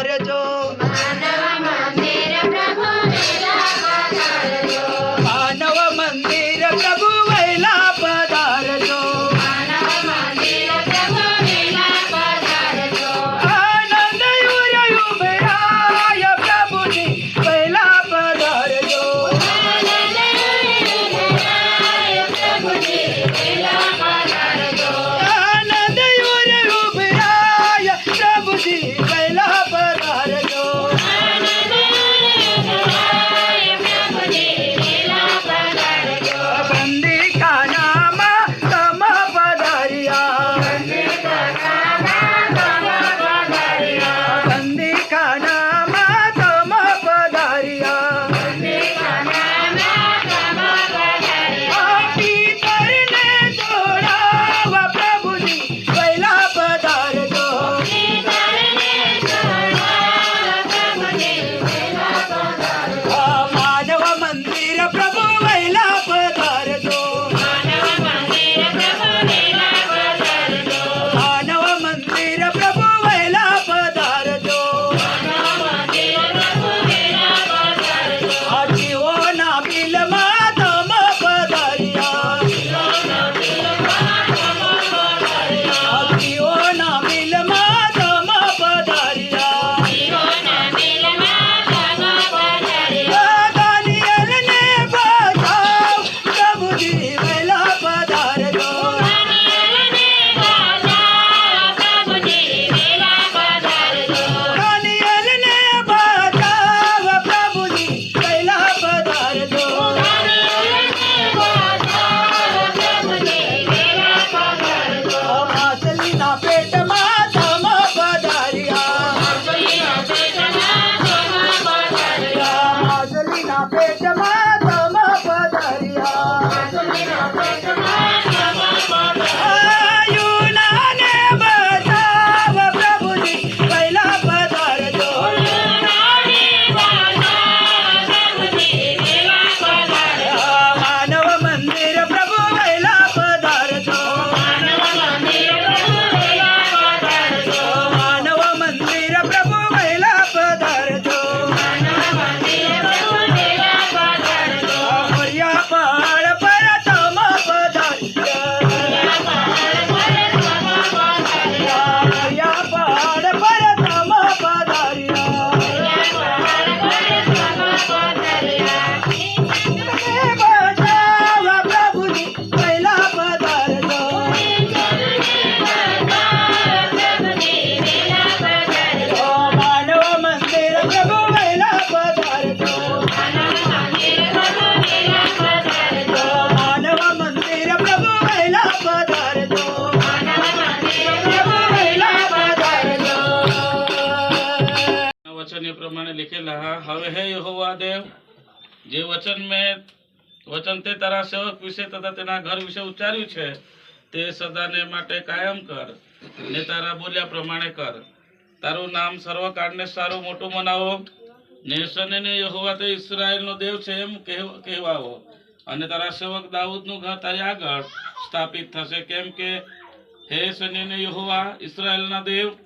પધારજો માનવ பேட்ட વચન એ પ્રમાણે લીખેલા હા, હવે હે યહોવા દેવ, જે વચન મેં, વચન તે તારા સેવક વિશે તથા તેના ઘર વિશે ઉચ્ચાર્યું છે, તે સદાને માટે કાયમ કર ને તારા બોલ્યા પ્રમાણે કર. તારું નામ સર્વકાળને સારું મોટું મનાવો. ને યહોવા તે ઇસરાયલનો દેવ છે એમ કહેવ- કહેવાવો અને તારા સેવક દાઉદનું ઘર તારી આગળ સ્થાપિત થશે. કેમ કે હે સનેને યહોવા ઇસરાયલના દેવ,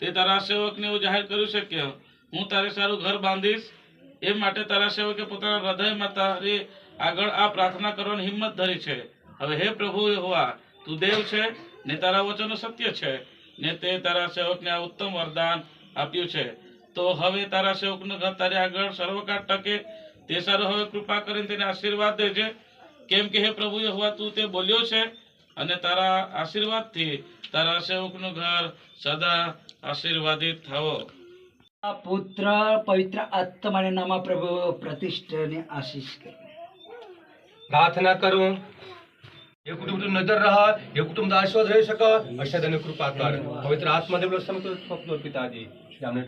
તે તારા સેવકને એવું જાહેર કર્યું છે કે હું તારે સારું ઘર બાંધીશ. એ માટે તારા સેવકે પોતાના હૃદયમાં તારી આગળ આ પ્રાર્થના કરવાની હિંમત ધરી છે. હવે હે પ્રભુ હોવા તું દેવ છે ને તારા વચનો સત્ય છે ને તે તારા સેવકને આ ઉત્તમ વરદાન આપ્યું છે. તો હવે તારા સેવકનું ઘર તારી આગળ સર્વકાળ ટકે, તે સારું હવે કૃપા કરીને તેને આશીર્વાદ દેજે. કેમ કે હે પ્રભુ હોવા તું તે બોલ્યો છે અને તારા આશીર્વાદથી તારા સેવકનું ઘર સદા આશીર્વાદિત થવો. પુત્ર પવિત્ર આત્માને નામ પ્રભુ પ્રતિષ્ઠાને આશીષ કરે प्रार्थना करूं हे कुटुंब नजर रहा हे कुटुंब आशीर्वाद रह सका अशा त्याने कृपा कर पवित्र आत्मा देव समर्पित पिताजी श्री आमने